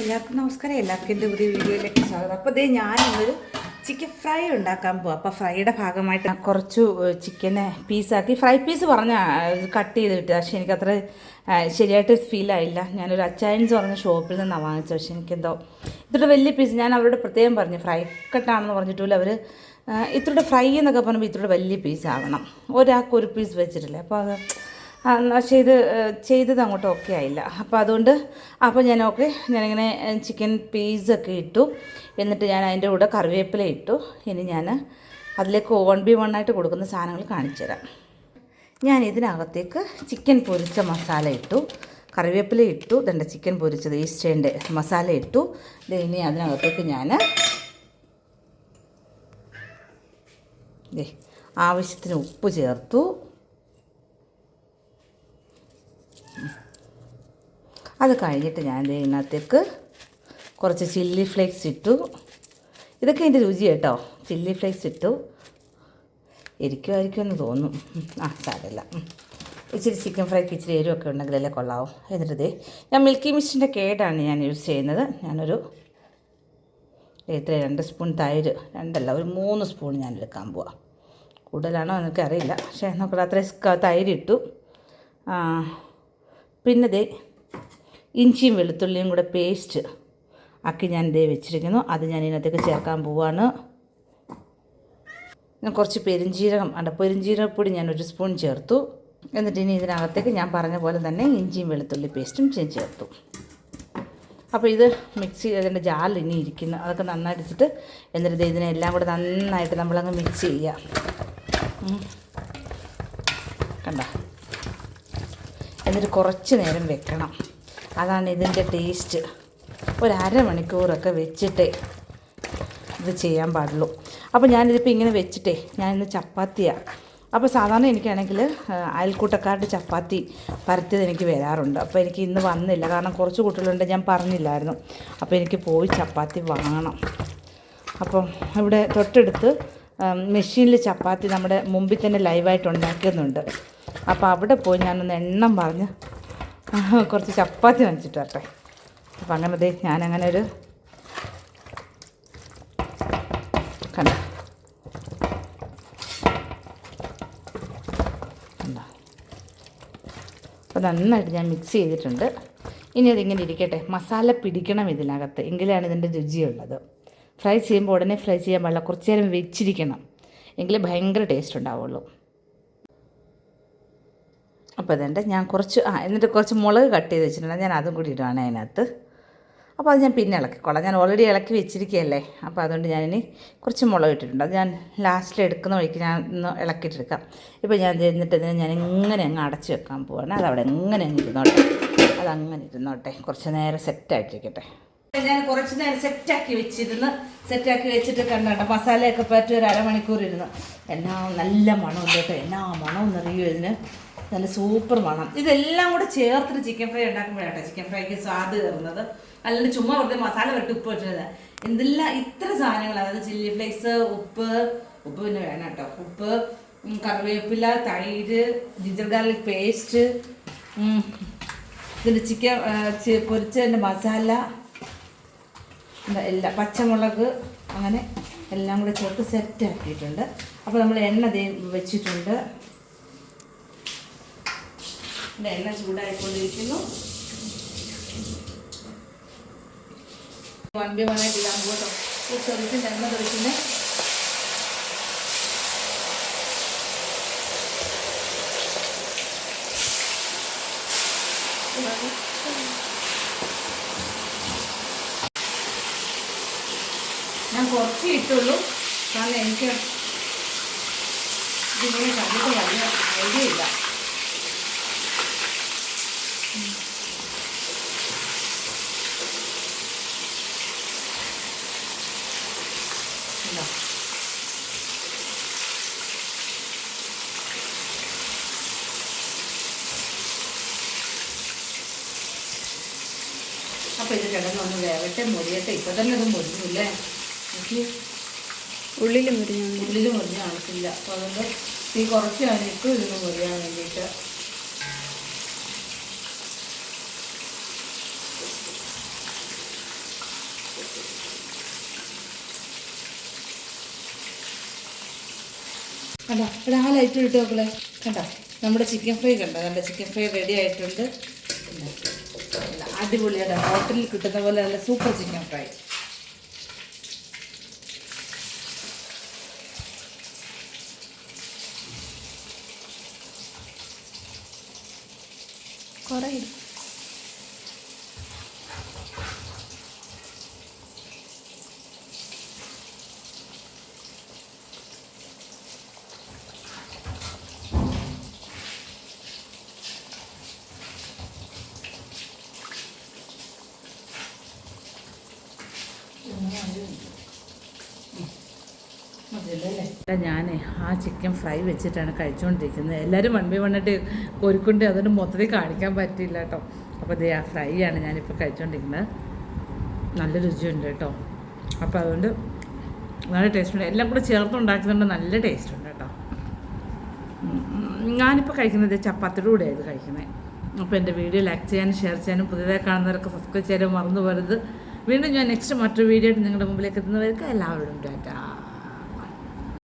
എല്ലാവർക്കും നമസ്കാരം. എല്ലാവർക്കും എന്റെ പുതിയ വീഡിയോയിലേക്ക് സ്വാഗതം. അപ്പോൾ ഇതേ ഞാനിന്നൊരു ചിക്കൻ ഫ്രൈ ഉണ്ടാക്കാൻ പോകും അപ്പോൾ ഫ്രൈയുടെ ഭാഗമായിട്ട് കുറച്ച് ചിക്കനെ പീസാക്കി ഫ്രൈ പീസ് പറഞ്ഞ കട്ട് ചെയ്ത് കിട്ടുക. പക്ഷേ എനിക്കത്ര ശരിയായിട്ട് ഫീൽ ആയില്ല. ഞാനൊരു അച്ചായൻസ് പറഞ്ഞ ഷോപ്പിൽ നിന്നാണ് വാങ്ങിച്ചത്. പക്ഷേ എനിക്കെന്തോ ഇത്ര വലിയ പീസ് ഞാൻ അവരോട് പ്രത്യേകം പറഞ്ഞു. ഫ്രൈ കട്ടാണെന്ന് പറഞ്ഞിട്ടില്ല അവർ ഇത്രയുടെ ഫ്രൈ എന്നൊക്കെ പറയുമ്പോൾ ഇത്രയുടെ വലിയ പീസ് ആവണം. ഒരാൾക്ക് ഒരു പീസ് വെച്ചിട്ടില്ലേ? അപ്പോൾ അത് പക്ഷേ ഇത് ചെയ്തത് അങ്ങോട്ട് ഓക്കെ ആയില്ല. അപ്പോൾ അതുകൊണ്ട് അപ്പോൾ ഞാൻ ഓക്കെ ഞാനിങ്ങനെ ചിക്കൻ പീസൊക്കെ ഇട്ടു. എന്നിട്ട് ഞാൻ അതിന്റെ കൂടെ കറിവേപ്പില ഇട്ടു. ഇനി ഞാൻ അതിലേക്ക് വൺ ബി വൺ ആയിട്ട് കൊടുക്കുന്ന സാധനങ്ങൾ കാണിച്ചു തരാം. ഞാൻ ഇതിനകത്തേക്ക് ചിക്കൻ പൊരിച്ച മസാല ഇട്ടു. കറിവേപ്പില ഇട്ടു. ഇതെന്റെ ചിക്കൻ പൊരിച്ചത്? ഈസ്റ്റേന്റെ മസാല ഇട്ടു. ഇനി അതിനകത്തേക്ക് ഞാൻ ആവശ്യത്തിന് ഉപ്പ് ചേർത്തു. അത് കഴിഞ്ഞിട്ട് ഞാൻ ദേ ഇതിനകത്തേക്ക് കുറച്ച് ചില്ലി ഫ്ലേക്സ് ഇട്ടു. ഇതൊക്കെ എന്റെ രുചി കേട്ടോ. ചില്ലി ഫ്ലേക്സ് ഇട്ടു. ഇരിക്കുമായിരിക്കും എന്ന് തോന്നും. ആ സാരമില്ല. ഇച്ചിരി ചിക്കൻ ഫ്രൈക്ക് ഇച്ചിരി എരിവൊക്കെ ഉണ്ടെങ്കിലല്ലേ കൊള്ളാവും. എന്നിട്ട് ദേ ഞാൻ മിൽക്കി മിസ്റ്റിന്റെ കേടാണ് ഞാൻ യൂസ് ചെയ്യുന്നത്. ഞാനൊരു എത്ര രണ്ട് സ്പൂൺ തൈര് രണ്ടല്ല ഒരു മൂന്ന് സ്പൂൺ ഞാൻ എടുക്കാൻ പോവാം. കൂടുതലാണോ എന്നൊക്കെ അറിയില്ല. പക്ഷേ നമുക്ക് അത്ര തൈര് ഇട്ടു. പിന്നെ ദേ ഇഞ്ചിയും വെളുത്തുള്ളിയും കൂടെ പേസ്റ്റ് ആക്കി ഞാൻ ഇതേ വെച്ചിരിക്കുന്നു. അത് ഞാൻ ഇതിനകത്തേക്ക് ചേർക്കാൻ പോവാണ്. ഞാൻ കുറച്ച് പെരിഞ്ജീരകം അല്ല പെരിഞ്ജീരകപ്പൊടി ഞാൻ ഒരു സ്പൂൺ ചേർത്തു. എന്നിട്ട് ഇനി ഇതിനകത്തേക്ക് ഞാൻ പറഞ്ഞ പോലെ തന്നെ ഇഞ്ചിയും വെളുത്തുള്ളി പേസ്റ്റും ഞാൻ ചേർത്തു. അപ്പോൾ ഇത് മിക്സ് ചെയ്തതിന്റെ ജാൽ ഇനി ഇരിക്കുന്നു. അതൊക്കെ നന്നായിട്ട് ഇട്ടിട്ട് എന്നിട്ട് ഇതിനെല്ലാം കൂടെ നന്നായിട്ട് നമ്മളങ്ങ് മിക്സ് ചെയ്യുക കണ്ടോ? എന്നിട്ട് കുറച്ച് നേരം വെക്കണം. അതാണ് ഇതിന്റെ ടേസ്റ്റ്. ഒരു അരമണിക്കൂറൊക്കെ വെച്ചിട്ടേ ഇത് ചെയ്യാൻ പാടുള്ളൂ. അപ്പോൾ ഞാനിതിപ്പോൾ ഇങ്ങനെ വെച്ചിട്ടേ ഞാനിന്ന് ചപ്പാത്തിയാണ് അപ്പോൾ സാധാരണ എനിക്കാണെങ്കിൽ അയൽക്കൂട്ടക്കാരുടെ ചപ്പാത്തി പരത്തിയത് എനിക്ക് വരാറുണ്ട്. അപ്പോൾ എനിക്ക് ഇന്ന് വന്നില്ല. കാരണം കുറച്ച് കുട്ടികളുണ്ട് ഞാൻ പറഞ്ഞില്ലായിരുന്നു. അപ്പോൾ എനിക്ക് പോയി ചപ്പാത്തി വാങ്ങണം. അപ്പം ഇവിടെ തൊട്ടടുത്ത് മെഷീനിൽ ചപ്പാത്തി നമ്മുടെ മുമ്പിൽ തന്നെ ലൈവായിട്ട് ഉണ്ടാക്കുന്നുണ്ട് അപ്പോൾ അവിടെ പോയി ഞാനൊന്ന് എണ്ണം പറഞ്ഞ് കുറച്ച് ചപ്പാത്തി വാങ്ങിച്ചിട്ട് വരട്ടെ അപ്പം അങ്ങനെ ദേ ഞാനങ്ങനെ ഒരു അപ്പോൾ നന്നായിട്ട് ഞാൻ മിക്സ് ചെയ്തിട്ടുണ്ട്. ഇനി അതിങ്ങനെ ഇരിക്കട്ടെ. മസാല പിടിക്കണം ഇതിനകത്ത്. എങ്കിലാണ് ഇതിന്റെ രുചിയുള്ളത്. ഫ്രൈ ചെയ്യുമ്പോൾ ഉടനെ ഫ്രൈ ചെയ്യാൻ പാടില്ല. കുറച്ച് നേരം വെച്ചിരിക്കണം. എങ്കിലേ ഭയങ്കര ടേസ്റ്റ് ഉണ്ടാവുള്ളൂ. അപ്പോൾ ഇതെന്റെ ഞാൻ കുറച്ച് ആ എന്നിട്ട് കുറച്ച് മുളക് കട്ട് ചെയ്ത് വെച്ചിട്ടുണ്ട്. ഞാൻ അതും കൂടി ഇടുകയാണ് അതിനകത്ത്. അപ്പോൾ അത് ഞാൻ പിന്നെ ഇളക്കിക്കോളാം. ഞാൻ ഓൾറെഡി ഇളക്കി വെച്ചിരിക്കുകയല്ലേ? അപ്പോൾ അതുകൊണ്ട് ഞാനിനി കുറച്ച് മുളക് ഇട്ടിട്ടുണ്ട്. അത് ഞാൻ ലാസ്റ്റിൽ എടുക്കുന്ന വഴിക്ക് ഞാൻ ഒന്ന് ഇളക്കിയിട്ടെടുക്കാം. ഇപ്പോൾ ഞാൻ ചെന്നിട്ട് ഇതിനെ ഞാൻ ഇങ്ങനെ അങ്ങ് അടച്ച് വെക്കാൻ പോവാണ്. അതവിടെ ഇങ്ങനെ അങ്ങ് ഇരുന്നോട്ടെ. അതങ്ങനെ ഇരുന്നോട്ടെ. കുറച്ച് നേരം സെറ്റായിട്ടിരിക്കട്ടെ ഞാൻ കുറച്ച് നേരം സെറ്റാക്കി വെച്ചിരുന്ന് സെറ്റാക്കി വെച്ചിട്ട് കണ്ടോട്ടെ മസാലയൊക്കെ പറ്റി ഒരു അരമണിക്കൂർ ഇരുന്ന്. എന്നാ നല്ല മണം ഉണ്ട് കേട്ടോ. എന്നാ മണം എന്നറിയോ ഇതിന്. നല്ല സൂപ്പർ മണം. ഇതെല്ലാം കൂടെ ചേർത്തിട്ട് ചിക്കൻ ഫ്രൈ ഉണ്ടാക്കുമ്പോഴാട്ടോ ചിക്കൻ ഫ്രൈക്ക് സ്വാദ് കയറുന്നത്. അല്ലെങ്കിൽ ചുമ്മാ വെറുതെ മസാല വെട്ടി ഉപ്പ് വെച്ചത് എന്തെല്ലാം ഇത്ര സാധനങ്ങൾ അതായത് ചില്ലി ഫ്ലേക്സ് ഉപ്പ് ഉപ്പ് പിന്നെ വേണം കേട്ടോ. ഉപ്പ് കറിവേപ്പില തൈര് ജിഞ്ചർ ഗാർലിക് പേസ്റ്റ് ഇതിന്റെ ചിക്കൻ പൊരിച്ചതിന്റെ മസാല എല്ലാം പച്ചമുളക് അങ്ങനെ എല്ലാം കൂടെ ചേർത്ത് സെറ്റ് ആക്കിയിട്ടുണ്ട്. അപ്പോൾ നമ്മൾ എണ്ണ വെച്ചിട്ടുണ്ട്. എണ്ണ ചൂടായിക്കൊണ്ടിരിക്കുന്നു. വൺ ബി വൺ ആയിട്ട് ഇടാൻ പോട്ടോ തെറിച്ചിട്ട് എണ്ണ തെറിക്കുന്നത് ഞാൻ കുറച്ച് ഇട്ടുള്ളൂ. കാരണം എനിക്ക് ഇതിങ്ങനെ കണ്ടിട്ട് വലിയ ഐഡിയ ഇല്ല. ഇതാ. അപ്പൊ ഇത് കിടന്നൊന്ന് വേവട്ടെ മുരിയട്ടെ ഇപ്പൊ തന്നെ ഇത് മുറിഞ്ഞില്ലേ? എനിക്ക് ഉള്ളിൽ മുറിഞ്ഞ ഉള്ളിൽ മുറിഞ്ഞ ആൾക്കില്ല അപ്പോൾ അതുകൊണ്ട് തീ കുറച്ച് കഴിഞ്ഞിട്ട് ഇതിന് മുറിയാൻ വേണ്ടിയിട്ട് കണ്ടോ? ഇവിടെ ആ ലൈറ്റ് ഇട്ട് നോക്കളെ കണ്ടോ? നമ്മുടെ ചിക്കൻ ഫ്രൈ കണ്ടോ? നമ്മുടെ ചിക്കൻ ഫ്രൈ റെഡി ആയിട്ടുണ്ട്. അടിപൊളിയാണ് ഹോട്ടലിൽ കിട്ടുന്ന പോലെ നല്ല സൂപ്പർ ചിക്കൻ ഫ്രൈ കുറേ ഞാൻ ആ ചിക്കൻ ഫ്രൈ വെച്ചിട്ടാണ് കഴിച്ചുകൊണ്ടിരിക്കുന്നത് എല്ലാവരും വൺ ബൈ വണ്ണിട്ട് കോരിക്കൊണ്ട് അതുകൊണ്ട് മൊത്തത്തിൽ കാണിക്കാൻ പറ്റില്ല കേട്ടോ. അപ്പോൾ ദേ ആ ഫ്രൈ ആണ് ഞാനിപ്പോൾ കഴിച്ചുകൊണ്ടിരിക്കുന്നത് നല്ല രുചിയുണ്ട് കേട്ടോ. അപ്പോൾ അതുകൊണ്ട് നല്ല ടേസ്റ്റ് ഉണ്ട്. എല്ലാം കൂടെ ചേർത്ത് ഉണ്ടാക്കുന്നുണ്ട് നല്ല ടേസ്റ്റ് ഉണ്ട് കേട്ടോ. ഞാനിപ്പോൾ കഴിക്കുന്നത് ചപ്പാത്തിയുടെ കൂടെയാണ് ഇത് കഴിക്കുന്നത്. അപ്പോൾ എന്റെ വീഡിയോ ലൈക്ക് ചെയ്യാനും ഷെയർ ചെയ്യാനും പുതിയതായി കാണുന്നവരൊക്കെ സബ്സ്ക്രൈബ് ചെയ്യാനും മറന്നു പോരുത്. വീണ്ടും ഞാൻ നെക്സ്റ്റ് മറ്റൊരു വീഡിയോ ആയിട്ട് നിങ്ങളുടെ മുമ്പിലേക്ക് എത്തുന്നവർക്ക് എല്ലാവരോടും ടാറ്റാ.